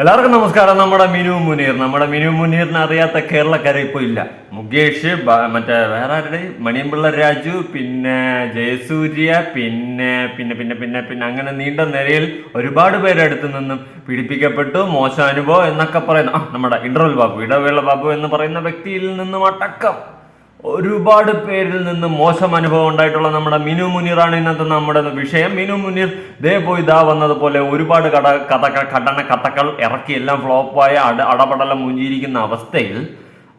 എല്ലാവർക്കും നമസ്കാരം. നമ്മുടെ മിനു മുനീർ. നമ്മുടെ മിനു മുനീറിനെ അറിയാത്ത കേരളക്കാരെ ഇപ്പോൾ ഇല്ല. മുകേഷ് മറ്റേ വേറെ ആരുടെ? മണിയമ്പിള്ള രാജു പിന്നെ ജയസൂര്യ പിന്നെ പിന്നെ പിന്നെ പിന്നെ പിന്നെ അങ്ങനെ നീണ്ട നിരയിൽ ഒരുപാട് പേരടുത്തു നിന്നും പീഡിപ്പിക്കപ്പെട്ടു. മോശം അനുഭവം എന്നൊക്കെ പറയുന്ന നമ്മുടെ ഇന്റർവൽ ബാബു ഇടവേള ബാബു എന്ന് പറയുന്ന വ്യക്തിയിൽ നിന്നും അടക്കം. ഒരുപാട് പേരിൽ നിന്ന് മോശം അനുഭവം ഉണ്ടായിട്ടുള്ള നമ്മുടെ മിനു മുനീറാണ് ഇന്നത്തെ നമ്മുടെ വിഷയം. മിനു മുനീർ ദേ പോയി ഇതാ വന്നതുപോലെ ഒരുപാട് കട കഥകൾ ഘടന കഥകൾ ഇറക്കി എല്ലാം ഫ്ലോപ്പായ അട അടപടലം മുഞ്ചിയിരിക്കുന്ന അവസ്ഥയിൽ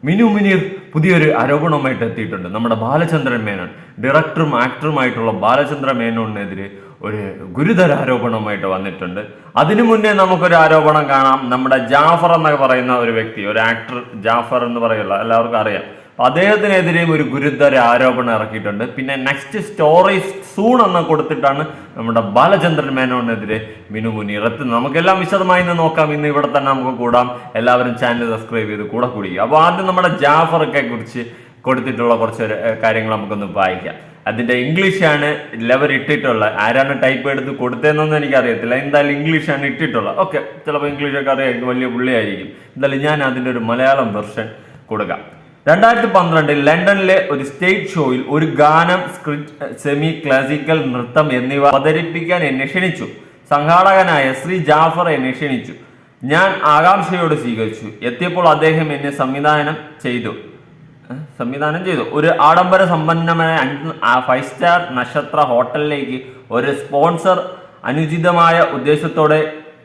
മിനു മുനീർ പുതിയൊരു ആരോപണവുമായിട്ട് എത്തിയിട്ടുണ്ട്. നമ്മുടെ ബാലചന്ദ്രൻ മേനോൻ ഡയറക്ടറും ആക്ടറുമായിട്ടുള്ള ബാലചന്ദ്ര മേനോനെതിരെ ഒരു ഗുരുതര ആരോപണവുമായിട്ട് വന്നിട്ടുണ്ട്. അതിനു മുന്നേ നമുക്കൊരു ആരോപണം കാണാം. നമ്മുടെ ജാഫർ എന്നൊക്കെ പറയുന്ന ഒരു വ്യക്തി ഒരു ആക്ടർ ജാഫർ എന്ന് പറയുള്ള എല്ലാവർക്കും അറിയാം. അദ്ദേഹത്തിനെതിരെയും ഒരു ഗുരുതര ആരോപണം ഇറക്കിയിട്ടുണ്ട്. പിന്നെ നെക്സ്റ്റ് സ്റ്റോറി സൂൺ എന്ന് കൊടുത്തിട്ടാണ് നമ്മുടെ ബാലചന്ദ്രൻ മേനോനെതിരെ മിനു മുനീർ എത്തുന്നത് നമുക്കെല്ലാം വിശദമായി ഇന്ന് നോക്കാം. ഇന്ന് ഇവിടെ തന്നെ നമുക്ക് കൂടാം. എല്ലാവരും ചാനൽ സബ്സ്ക്രൈബ് ചെയ്ത് കൂടെ കൂടി അപ്പോൾ ആദ്യം നമ്മുടെ ജാഫറൊക്കെ കുറിച്ച് കൊടുത്തിട്ടുള്ള കുറച്ച് കാര്യങ്ങൾ നമുക്കൊന്ന് വായിക്കാം. അതിന്റെ ഇംഗ്ലീഷാണ് ലെവർ ഇട്ടിട്ടുള്ള ആരാണ് ടൈപ്പ് എടുത്ത് കൊടുത്തതെന്നൊന്നും എനിക്കറിയത്തില്ല. എന്തായാലും ഇംഗ്ലീഷാണ് ഇട്ടിട്ടുള്ളത്. ഓക്കെ ചിലപ്പോൾ ഇംഗ്ലീഷൊക്കെ അറിയാമായിരിക്കും വലിയ പുള്ളിയായിരിക്കും. എന്തായാലും ഞാൻ അതിന്റെ ഒരു മലയാളം വെർഷൻ കൊടുക്കാം. രണ്ടായിരത്തി പന്ത്രണ്ടിൽ ലണ്ടനിലെ ഒരു സ്റ്റേജ് ഷോയിൽ ഒരു ഗാനം സ്ക്രിപ്റ്റ് സെമി ക്ലാസിക്കൽ നൃത്തം എന്നിവ അവതരിപ്പിക്കാൻ എന്നെ ക്ഷണിച്ചു. സംഘാടകനായ ശ്രീ ജാഫർ എന്നെ ക്ഷണിച്ചു. ഞാൻ ആകാംക്ഷയോട് സ്വീകരിച്ചു. എത്തിയപ്പോൾ അദ്ദേഹം എന്നെ സംവിധാനം ചെയ്തു. സംവിധാനം ചെയ്തു. ഒരു ആഡംബര സമ്പന്നമായ ഫൈവ് സ്റ്റാർ നക്ഷത്ര ഹോട്ടലിലേക്ക് ഒരു സ്പോൺസർ അനുചിതമായ ഉദ്ദേശത്തോടെ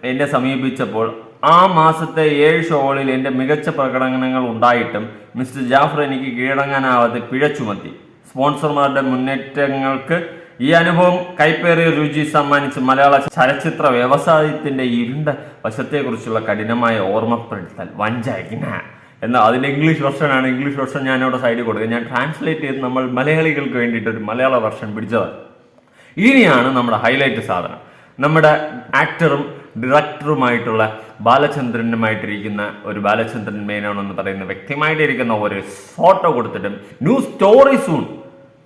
എന്നെ സമീപിച്ചപ്പോൾ ആ മാസത്തെ ഏഴ് ഷോകളിൽ എന്റെ മികച്ച പ്രകടനങ്ങൾ ഉണ്ടായിട്ടും മിസ്റ്റർ ജാഫർ എനിക്ക് കീഴടങ്ങാനാവാതെ പിഴ ചുമത്തി. സ്പോൺസർമാരുടെ മുന്നേറ്റങ്ങൾക്ക് ഈ അനുഭവം കൈപ്പേറിയ രുചി സമ്മാനിച്ച് മലയാള ചലച്ചിത്ര വ്യവസായത്തിന്റെ ഇരുണ്ട വശത്തെക്കുറിച്ചുള്ള കഠിനമായ ഓർമ്മപ്പെടുത്തൽ വഞ്ചന. എന്നാൽ അതിന്റെ ഇംഗ്ലീഷ് വെർഷനാണ് ഇംഗ്ലീഷ് വെർഷൻ ഞാൻ അവിടെ സൈഡിൽ കൊടുക്കുക ഞാൻ ട്രാൻസ്ലേറ്റ് ചെയ്ത് നമ്മൾ മലയാളികൾക്ക് വേണ്ടിയിട്ട് ഒരു മലയാള വെർഷൻ പിടിച്ചത് ഇനിയാണ് നമ്മുടെ ഹൈലൈറ്റ് സാധനം. നമ്മുടെ ആക്ടറും ഡയറക്ടറുമായിട്ടുള്ള ബാലചന്ദ്രനുമായിട്ടിരിക്കുന്ന ഒരു ബാലചന്ദ്രൻ മേനോൻ എന്ന് പറയുന്ന വ്യക്തിയുമായിട്ടിരിക്കുന്ന ഒരു ഫോട്ടോ കൊടുത്തിട്ടും ന്യൂ സ്റ്റോറി സൂൺ.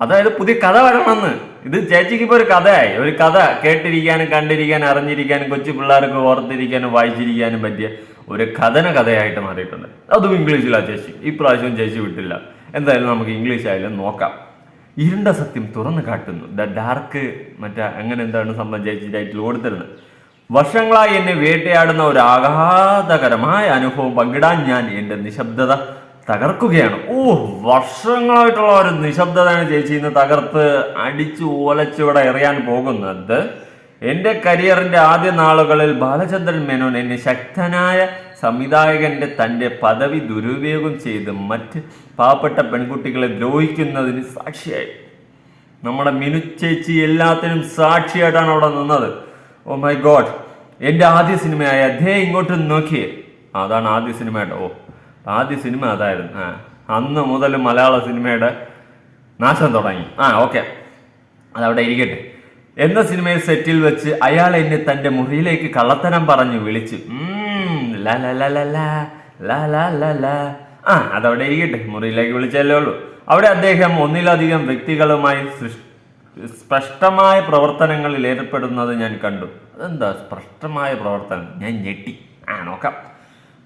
അതായത് പുതിയ കഥ വരണമെന്ന്. ഇത് ചേച്ചിക്ക് ഇപ്പോൾ ഒരു കഥയായി. ഒരു കഥ കേട്ടിരിക്കാനും കണ്ടിരിക്കാനും അറിഞ്ഞിരിക്കാനും കൊച്ചു പിള്ളേർക്ക് ഓർത്തിരിക്കാനും വായിച്ചിരിക്കാനും പറ്റിയ ഒരു കഥന കഥയായിട്ട് മാറിയിട്ടുണ്ട്. അതും ഇംഗ്ലീഷിലാണ് ചേച്ചി. ഈ പ്രാവശ്യം ചേച്ചി വിട്ടില്ല. എന്തായാലും നമുക്ക് ഇംഗ്ലീഷ് ആയാലും നോക്കാം. ഇരുണ്ട സത്യം തുറന്നു കാട്ടുന്നു. ദ ഡാർക്ക് മറ്റേ അങ്ങനെ എന്താണ് സംഭവം ചേച്ചി ടൈറ്റിൽ കൊടുത്തിരുന്നത്? വർഷങ്ങളായി എന്നെ വേട്ടയാടുന്ന ഒരു ആഘാതകരമായ അനുഭവം പങ്കിടാൻ ഞാൻ എന്റെ നിശബ്ദത തകർക്കുകയാണ്. ഓ വർഷങ്ങളായിട്ടുള്ള ഒരു നിശബ്ദതയാണ് ചേച്ചി ഇന്ന് തകർത്ത് അടിച്ചു ഓലച്ചിവിടെ എറിയാൻ പോകുന്നത്. എന്റെ കരിയറിന്റെ ആദ്യ നാളുകളിൽ ബാലചന്ദ്രൻ മേനോൻ എന്നെ ശക്തനായ സംവിധായകന്റെ തന്റെ പദവി ദുരുപയോഗം ചെയ്ത് മറ്റ് പാവപ്പെട്ട പെൺകുട്ടികളെ ദ്രോഹിക്കുന്നതിന് സാക്ഷിയായി. നമ്മുടെ മിനു ചേച്ചി എല്ലാത്തിനും സാക്ഷിയായിട്ടാണ് അവിടെ നിന്നത്. ഓ മൈ ഗോഡ് എന്റെ ആദ്യ സിനിമയായ അദ്ദേഹം ഇങ്ങോട്ട് നോക്കിയേ അതാണ് ആദ്യ സിനിമ കേട്ടോ ഓ ആദ്യ സിനിമ അതായിരുന്നു. ആ അന്ന് മുതൽ മലയാള സിനിമയുടെ നാശം തുടങ്ങി. ആ ഓക്കെ. അതവിടെ ഇരിക്കട്ടെ. എന്ന സിനിമയിൽ സെറ്റിൽ വെച്ച് അയാൾ എന്നെ തന്റെ മുറിയിലേക്ക് കള്ളത്തരം പറഞ്ഞു വിളിച്ചു. ആ അതവിടെ ഇരിക്കട്ടെ. മുറിയിലേക്ക് വിളിച്ചല്ലേ ഉള്ളൂ. അവിടെ അദ്ദേഹം ഒന്നിലധികം വ്യക്തികളുമായി സൃഷ്- സ്പഷ്ടമായ പ്രവർത്തനങ്ങളിൽ ഏർപ്പെടുന്നത് ഞാൻ കണ്ടു. അതെന്താ സ്പഷ്ടമായ പ്രവർത്തനം? ഞാൻ ഞെട്ടി. ആ നോക്കാം.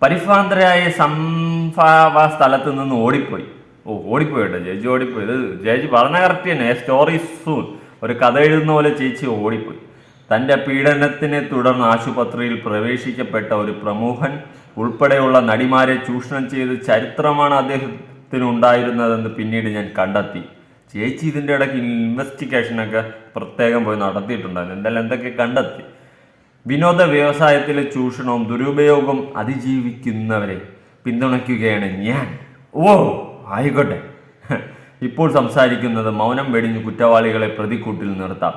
പരിഭ്രാന്തരായ സംഭാവ സ്ഥലത്ത് നിന്ന് ഓടിപ്പോയി. ഓ ഓടിപ്പോയി കേട്ടോ ചേച്ചി ഓടിപ്പോയി. ഇത് ചേച്ചി പറഞ്ഞ കറക്റ്റ് തന്നെ. സ്റ്റോറി സൂൺ ഒരു കഥ എഴുതുന്ന പോലെ ചേച്ചി ഓടിപ്പോയി. തന്റെ പീഡനത്തിനെ തുടർന്ന് ആശുപത്രിയിൽ പ്രവേശിക്കപ്പെട്ട ഒരു പ്രമുഖൻ ഉൾപ്പെടെയുള്ള നടിമാരെ ചൂഷണം ചെയ്ത് ചരിത്രമാണ് അദ്ദേഹത്തിന് ഉണ്ടായിരുന്നതെന്ന് പിന്നീട് ഞാൻ കണ്ടെത്തി. ചേച്ചി ഇതിന്റെ ഇടയ്ക്ക് ഇൻവെസ്റ്റിഗേഷനൊക്കെ പ്രത്യേകം പോയി നടത്തിയിട്ടുണ്ടായിരുന്നു. എന്തായാലും എന്തൊക്കെ കണ്ടെത്തി? വിനോദ വ്യവസായത്തിലെ ചൂഷണവും ദുരുപയോഗവും അതിജീവിക്കുന്നവരെ പിന്തുണയ്ക്കുകയാണ് ഞാൻ. ഓ ആയിക്കോട്ടെ. ഇപ്പോൾ സംസാരിക്കുന്നത് മൗനം വെടിഞ്ഞ് കുറ്റവാളികളെ പ്രതിക്കൂട്ടിൽ നിർത്താം.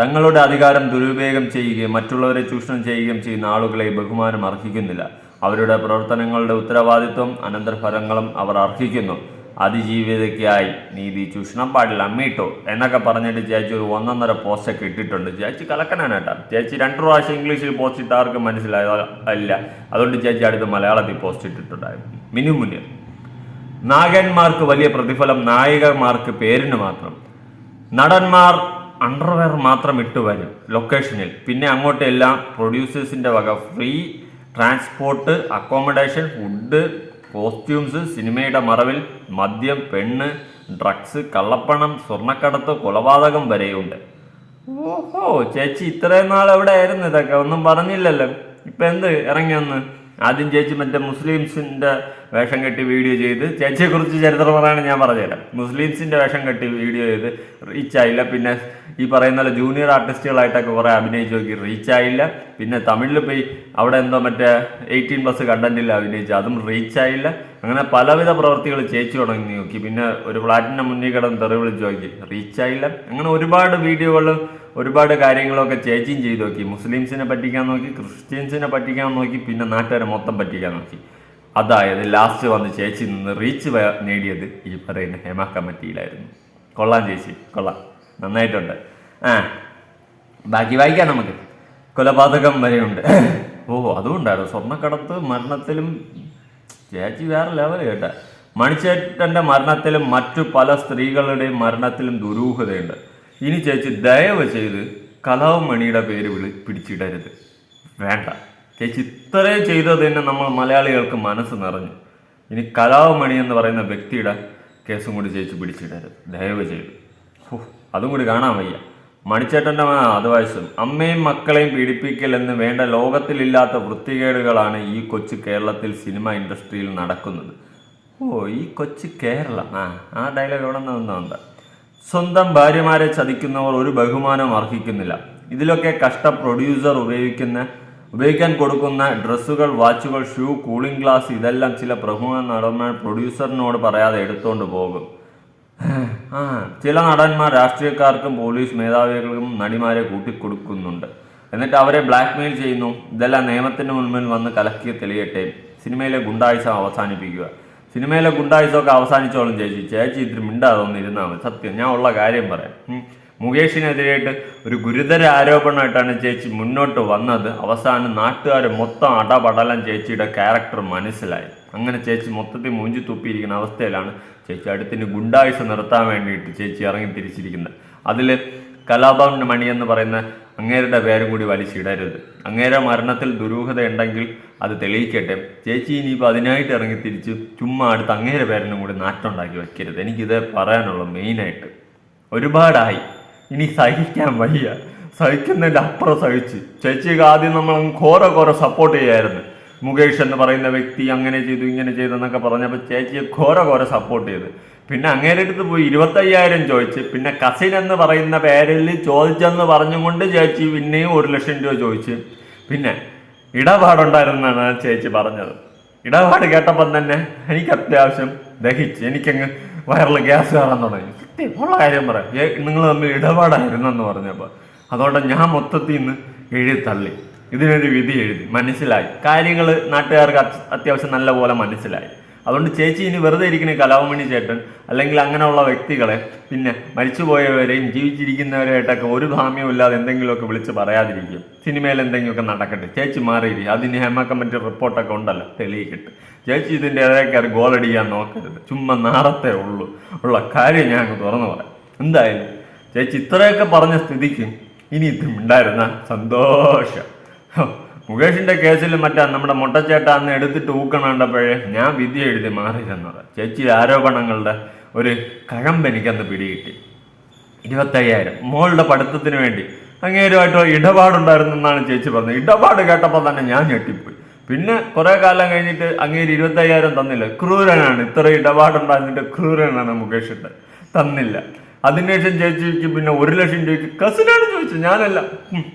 തങ്ങളുടെ അധികാരം ദുരുപയോഗം ചെയ്യുകയും മറ്റുള്ളവരെ ചൂഷണം ചെയ്യുകയും ചെയ്യുന്ന ആളുകളെ ബഹുമാനം അർഹിക്കുന്നില്ല. അവരുടെ പ്രവർത്തനങ്ങളുടെ ഉത്തരവാദിത്വം അനന്തരഫലങ്ങളും അവർ അർഹിക്കുന്നു. അതിജീവിതയ്ക്കായി നീതി ചൂഷണം പാടില്ല അമ്മീട്ടോ എന്നൊക്കെ പറഞ്ഞിട്ട് ചേച്ചി ഒരു ഒന്നൊന്നര പോസ്റ്റൊക്കെ ഇട്ടിട്ടുണ്ട്. ചേച്ചി കലക്കനാണ് കേട്ടോ. ചേച്ചി രണ്ട് പ്രാവശ്യം ഇംഗ്ലീഷിൽ പോസ്റ്റ് ഇട്ട് ആർക്കും മനസ്സിലായോ അല്ല അതുകൊണ്ട് ചേച്ചി അടുത്ത് മലയാളത്തിൽ പോസ്റ്റ് ഇട്ടിട്ടുണ്ടായിരുന്നു. മിനു മുന്നിൽ. നായകന്മാർക്ക് വലിയ പ്രതിഫലം നായികമാർക്ക് പേരിന് മാത്രം. നടന്മാർ അണ്ടർവെയർ മാത്രം ഇട്ട് വരും ലൊക്കേഷനിൽ പിന്നെ അങ്ങോട്ടെല്ലാം പ്രൊഡ്യൂസേഴ്സിന്റെ വക free transport accommodation food costumes സിനിമയുടെ മറവിൽ മദ്യം പെണ്ണ് ഡ്രഗ്സ് കള്ളപ്പണം സ്വർണക്കടത്ത് കൊലപാതകം വരെയുണ്ട്. ഓഹോ ചേച്ചി ഇത്രയും നാൾ എവിടെ ആയിരുന്നു ഇതൊക്കെ? ഒന്നും പറഞ്ഞില്ലല്ലോ. ഇപ്പൊ എന്ത്? ഇറങ്ങി വന്ന്. ആദ്യം ചേച്ചി മറ്റേ മുസ്ലിംസിന്റെ വേഷം കെട്ടി വീഡിയോ ചെയ്ത് ചേച്ചിയെ കുറിച്ച് ചരിത്രം പറയാൻ ഞാൻ പറഞ്ഞുതരാം. മുസ്ലിംസിന്റെ വേഷം കെട്ടി വീഡിയോ ചെയ്ത് റീച്ച് ആയില്ല. പിന്നെ ഈ പറയുന്ന പോലെ ജൂനിയർ ആർട്ടിസ്റ്റുകളായിട്ടൊക്കെ കുറെ അഭിനയിച്ച് നോക്കി റീച്ച് ആയില്ല. പിന്നെ തമിഴിൽ പോയി അവിടെ എന്തോ മറ്റേ എയ്റ്റീൻ പ്ലസ് കണ്ടന്റിൽ അഭിനയിച്ചു അതും റീച്ച് ആയില്ല. അങ്ങനെ പലവിധ പ്രവൃത്തികൾ ചേച്ചി തുടങ്ങി നോക്കി. പിന്നെ ഒരു ഫ്ലാറ്റിന്റെ മുന്നിൽ കിടന്ന് തെറി വിളിച്ച് നോക്കി. റീച്ച് ആയില്ല. അങ്ങനെ ഒരുപാട് വീഡിയോകളും ഒരുപാട് കാര്യങ്ങളൊക്കെ ചേച്ചിയും ചെയ്തു നോക്കി. മുസ്ലിംസിനെ പറ്റിക്കാൻ നോക്കി ക്രിസ്ത്യൻസിനെ പറ്റിക്കാൻ നോക്കി പിന്നെ നാട്ടുകാരെ മൊത്തം പറ്റിക്കാൻ നോക്കി. അതായത് ലാസ്റ്റ് വന്ന് ചേച്ചി നിന്ന് റീച്ച് നേടിയത് ഈ പറയുന്ന ഹേമ കമ്മിറ്റിയിലായിരുന്നു. കൊള്ളാം ചേച്ചി കൊള്ളാം. നന്നായിട്ടുണ്ട്. ആ ബാക്കി വായിക്കാം നമുക്ക്. കൊലപാതകം വരെയുണ്ട്. ഓ അതും അതുകൊണ്ടായിരുന്നു സ്വർണക്കടത്ത് മരണത്തിലും ചേച്ചി വേറെ ലെവൽ കേട്ട. മണിച്ചേട്ടന്റെ മരണത്തിലും മറ്റു പല സ്ത്രീകളുടെയും മരണത്തിലും ദുരൂഹതയുണ്ട്. ഇനി ചേച്ചി ദയവ് ചെയ്ത് കലാവ് മണിയുടെ പേര് വിളി പിടിച്ചിടരുത്. വേണ്ട. ചേച്ചി ഇത്രയും ചെയ്തത് തന്നെ നമ്മൾ മലയാളികൾക്ക് മനസ്സ് നിറഞ്ഞു. ഇനി കലാവ് മണി എന്ന് പറയുന്ന വ്യക്തിയുടെ കേസും കൂടി ചേച്ചി പിടിച്ചിടരുത്. ദയവ് ചെയ്ത്. അതും കൂടി കാണാൻ വയ്യ. മണിച്ചേട്ടന്റെ അത് വയസ്സും. അമ്മയും മക്കളെയും പീഡിപ്പിക്കലെന്ന് വേണ്ട ലോകത്തിലില്ലാത്ത വൃത്തികേടുകളാണ് ഈ കൊച്ചു കേരളത്തിൽ സിനിമ ഇൻഡസ്ട്രിയിൽ നടക്കുന്നത്. ഓ ഈ കൊച്ചു കേരളം. ആ ആ ഡയലോഗ് എവിടെ നിന്നുണ്ട് സ്വന്തം ഭാര്യമാരെ ചതിക്കുന്നവർ ഒരു ബഹുമാനം അർഹിക്കുന്നില്ല. ഇതിലൊക്കെ കഷ്ട പ്രൊഡ്യൂസർ ഉപയോഗിക്കുന്ന ഉപയോഗിക്കാൻ കൊടുക്കുന്ന ഡ്രസ്സുകൾ വാച്ചുകൾ ഷൂ കൂളിംഗ് ഗ്ലാസ് ഇതെല്ലാം ചില പ്രമുഖ നടന്മാർ പ്രൊഡ്യൂസറിനോട് പറയാതെ എടുത്തുകൊണ്ട് പോകും. ആ ചില നടന്മാർ രാഷ്ട്രീയക്കാർക്കും പോലീസ് മേധാവികൾക്കും നടിമാരെ കൂട്ടിക്കൊടുക്കുന്നുണ്ട്. എന്നിട്ട് അവരെ ബ്ലാക്ക്മെയിൽ ചെയ്യുന്നു. ഇതെല്ലാം നിയമത്തിന് മുൻപിൽ വന്ന് കലക്കിയ തെളിയട്ടെ. സിനിമയിലെ ഗുണ്ടാഴ്ച അവസാനിപ്പിക്കുക. സിനിമയിലെ ഗുണ്ടായുസമൊക്കെ അവസാനിച്ചോളും ചേച്ചി. ചേച്ചി ഇത്തിരി മിണ്ടാതൊന്നും ഇരുന്നാൽ മതി. സത്യം ഞാൻ ഉള്ള കാര്യം പറയാം. മുകേഷിനെതിരായിട്ട് ഒരു ഗുരുതര ആരോപണമായിട്ടാണ് ചേച്ചി മുന്നോട്ട് വന്നത്. അവസാനം നാട്ടുകാർ മൊത്തം അടപടലം ചേച്ചിയുടെ ക്യാരക്ടർ മനസ്സിലായി. അങ്ങനെ ചേച്ചി മൊത്തത്തിൽ മൂഞ്ചി തുപ്പിയിരിക്കുന്ന അവസ്ഥയിലാണ് ചേച്ചി അടുത്തിന് ഗുണ്ടായുസ നിർത്താൻ വേണ്ടിയിട്ട് ചേച്ചി ഇറങ്ങി തിരിച്ചിരിക്കുന്നത്. അതിൽ കലാഭവൻ മണി എന്ന് പറയുന്ന അങ്ങേരുടെ പേരും കൂടി വലിച്ചിടരുത്. അങ്ങേരെ മരണത്തിൽ ദുരൂഹത ഉണ്ടെങ്കിൽ അത് തെളിയിക്കട്ടെ. ചേച്ചി ഇനിയിപ്പോൾ അതിനായിട്ട് ഇറങ്ങി തിരിച്ച് ചുമ്മാ അടുത്ത് അങ്ങേരെ പേരിനും കൂടി നാട്ടുണ്ടാക്കി വയ്ക്കരുത് എനിക്കിത് പറയാനുള്ളൂ മെയിനായിട്ട്. ഒരുപാടായി. ഇനി സഹിക്കാൻ വയ്യ. സഹിക്കുന്നതിന്റെ അപ്പുറം സഹിച്ച്. ചേച്ചിക്ക് ആദ്യം നമ്മൾ ഘോര ഘോര സപ്പോർട്ട് ചെയ്യായിരുന്നു. മുകേഷ് എന്ന് പറയുന്ന വ്യക്തി അങ്ങനെ ചെയ്തു ഇങ്ങനെ ചെയ്തു എന്നൊക്കെ പറഞ്ഞപ്പോൾ ചേച്ചിയെ ഘോര ഘോര സപ്പോർട്ട് ചെയ്ത്. പിന്നെ അങ്ങേരെ അടുത്ത് പോയി ഇരുപത്തയ്യായിരം ചോദിച്ച്. പിന്നെ കസിൻ എന്ന് പറയുന്ന പേരിൽ ചോദിച്ചെന്ന് പറഞ്ഞുകൊണ്ട് ചേച്ചി പിന്നെയും ഒരു ലക്ഷം രൂപ ചോദിച്ച്. പിന്നെ ഇടപാടുണ്ടായിരുന്നാണ് ചേച്ചി പറഞ്ഞത്. ഇടപാട് കേട്ടപ്പം തന്നെ എനിക്ക് അത്യാവശ്യം ദഹിച്ച് എനിക്കങ്ങ് വയറിൽ ഗ്യാസ് കയറാൻ തുടങ്ങി. സത്യം ഉള്ള കാര്യം പറയാം. നിങ്ങൾ തമ്മിൽ ഇടപാടായിരുന്നെന്ന് പറഞ്ഞപ്പോൾ. അതുകൊണ്ട് ഞാൻ മൊത്തത്തിൽ നിന്ന് എഴുതി തള്ളി ഇതിനൊരു വിധി എഴുതി. മനസ്സിലായി. കാര്യങ്ങൾ നാട്ടുകാർക്ക് അത്യാവശ്യം നല്ല പോലെ മനസ്സിലായി. അതുകൊണ്ട് ചേച്ചി ഇനി വെറുതെ ഇരിക്കുന്ന കലാമണി ചേട്ടൻ അല്ലെങ്കിൽ അങ്ങനെയുള്ള വ്യക്തികളെ പിന്നെ മരിച്ചുപോയവരെയും ജീവിച്ചിരിക്കുന്നവരായിട്ടൊക്കെ ഒരു ഭാമ്യവും ഇല്ലാതെ എന്തെങ്കിലുമൊക്കെ വിളിച്ച് പറയാതിരിക്കും. സിനിമയിൽ എന്തെങ്കിലുമൊക്കെ നടക്കട്ടെ. ചേച്ചി മാറിയിരിക്കും അതിന് ഹേമ കമ്മിറ്റി റിപ്പോർട്ടൊക്കെ ഉണ്ടല്ലോ. തെളിയിക്കട്ടെ. ചേച്ചി ഇതിന്റെ ഇടയ്ക്കാർ ഗോളടിക്കാൻ നോക്കരുത്. ചുമ്മാ നാറത്തെ ഉള്ളൂ. ഉള്ള കാര്യം ഞാൻ തുറന്നു പറയാം. എന്തായാലും ചേച്ചി ഇത്രയൊക്കെ പറഞ്ഞ സ്ഥിതിക്ക് ഇനി ഇത് ഉണ്ടായിരുന്ന സന്തോഷം. മുകേഷിന്റെ കേസിൽ മറ്റാ നമ്മുടെ മുട്ടച്ചേട്ട അന്ന് എടുത്തിട്ട് ഊക്കണണ്ടപ്പോഴേ ഞാൻ വിധി എഴുതി മാറി ചെന്നത്. ചേച്ചി ആരോപണങ്ങളുടെ ഒരു കഴമ്പ് എനിക്കന്ന് പിടികിട്ടി. ഇരുപത്തയ്യായിരം. മോളുടെ പഠിത്തത്തിന് വേണ്ടി. അങ്ങേരുമായിട്ട് ഇടപാടുണ്ടായിരുന്നെന്നാണ് ചേച്ചി പറഞ്ഞത്. ഇടപാട് കേട്ടപ്പോൾ തന്നെ ഞാൻ ഞെട്ടിപ്പോയി. പിന്നെ കുറെ കാലം കഴിഞ്ഞിട്ട് അങ്ങേര് ഇരുപത്തയ്യായിരം തന്നില്ല. ക്രൂരനാണ്. ഇത്ര ഇടപാടുണ്ടായിരുന്നിട്ട് ക്രൂരനാണ് മുകേഷിട്ട് തന്നില്ല. അതിനുശേഷം ചേച്ചിക്ക് പിന്നെ ഒരു ലക്ഷം രൂപയ്ക്ക് കസിനാണ് ചോദിച്ചത് ഞാനല്ല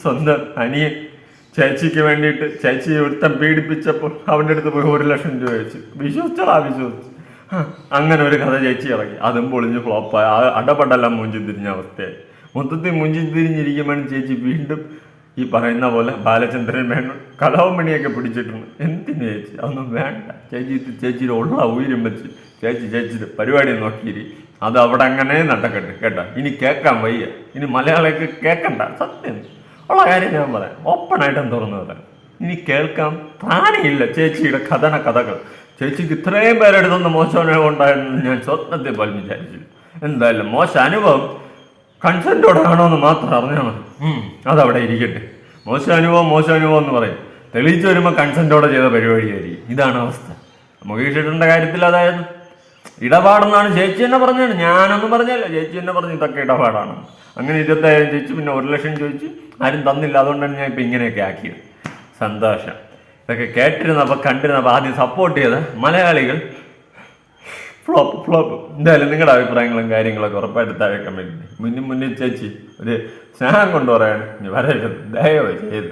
സ്വന്തം അനിയൻ. ചേച്ചിക്ക് വേണ്ടിയിട്ട് ചേച്ചി ഒരുത്തം പീഡിപ്പിച്ചപ്പോൾ അവന്റെ അടുത്ത് പോയി ഒരു ലക്ഷം രൂപ വെച്ച്. വിശ്വസിച്ചടാ വിശ്വസിച്ചു. അങ്ങനെ ഒരു കഥ ചേച്ചി ഇറങ്ങി. അതും പൊളിഞ്ഞ് ഫ്ലോപ്പായി അടപടെല്ലാം മുഞ്ചി തിരിഞ്ഞ അവസ്ഥയായി. മൊത്തത്തിൽ മുഞ്ചി തിരിഞ്ഞിരിക്കുമ്പോൾ ചേച്ചി വീണ്ടും ഈ പറയുന്ന പോലെ ബാലചന്ദ്രൻ മേനോൻ കലാവമണിയൊക്കെ പിടിച്ചിട്ടുണ്ട്. എന്തിനു ചേച്ചി? അതൊന്നും വേണ്ട. ചേച്ചി ചേച്ചിയുടെ ഉള്ള ഉയരം വെച്ച് ചേച്ചി ചേച്ചിയുടെ പരിപാടി നോക്കിയിരി. അത് അവിടെ അങ്ങനെ നടക്കട്ടെ. കേട്ടോ? ഇനി കേൾക്കാൻ വയ്യ. ഇനി മലയാളിക്ക് കേൾക്കണ്ട. സത്യം. ഉള്ള കാര്യം ഞാൻ പറയാം. ഓപ്പണായിട്ടും തുറന്നു പറയാം. ഇനി കേൾക്കാൻ പ്രാണിയില്ല ചേച്ചിയുടെ കഥന കഥകൾ. ചേച്ചിക്ക് ഇത്രയും പേരെടുത്തൊന്ന് മോശം അനുഭവം ഉണ്ടായിരുന്നു ഞാൻ സ്വപ്നത്തെ പോലും വിചാരിച്ചില്ല. എന്തായാലും മോശം അനുഭവം കൺസെന്റോടെ ആണോ എന്ന് മാത്രം അറിഞ്ഞാൽ മതി. അതവിടെ ഇരിക്കട്ടെ. മോശം അനുഭവം മോശം അനുഭവം എന്ന് പറയും. തെളിയിച്ചു വരുമ്പോൾ കൺസെന്റോടെ ചെയ്ത പരിപാടിയായിരിക്കും. ഇതാണ് അവസ്ഥ. മുകേഷ് ഏട്ടന്റെ കാര്യത്തിൽ അതായത് ഇടപാടെന്നാണ് ചേച്ചി എന്നെ പറഞ്ഞത്. ഞാനൊന്നും പറഞ്ഞല്ല ചേച്ചി എന്നെ പറഞ്ഞു ഇതൊക്കെ ഇടപാടാണ്. അങ്ങനെ ഇരുപത്തായിരം ചോദിച്ചു പിന്നെ ഒരു ലക്ഷം ചോദിച്ചു ആരും തന്നില്ല. അതുകൊണ്ടാണ് ഞാൻ ഇപ്പം ഇങ്ങനെയൊക്കെ ആക്കിയത്. സന്തോഷം. ഇതൊക്കെ കേട്ടിരുന്നപ്പോൾ കണ്ടിരുന്നപ്പോൾ ആദ്യം സപ്പോർട്ട് ചെയ്ത മലയാളികൾ ഫ്ലോപ്പ് ഫ്ലോപ്പ് എന്തായാലും നിങ്ങളുടെ അഭിപ്രായങ്ങളും കാര്യങ്ങളൊക്കെ ഉറപ്പായിട്ട് താഴെ കമന്റ് മുന്നിൽ മുന്നിൽ ചേച്ചി ഒരു സ്നേഹം കൊണ്ട് പറയാണ്. വരരുത്. ദയവ് ചെയ്ത്.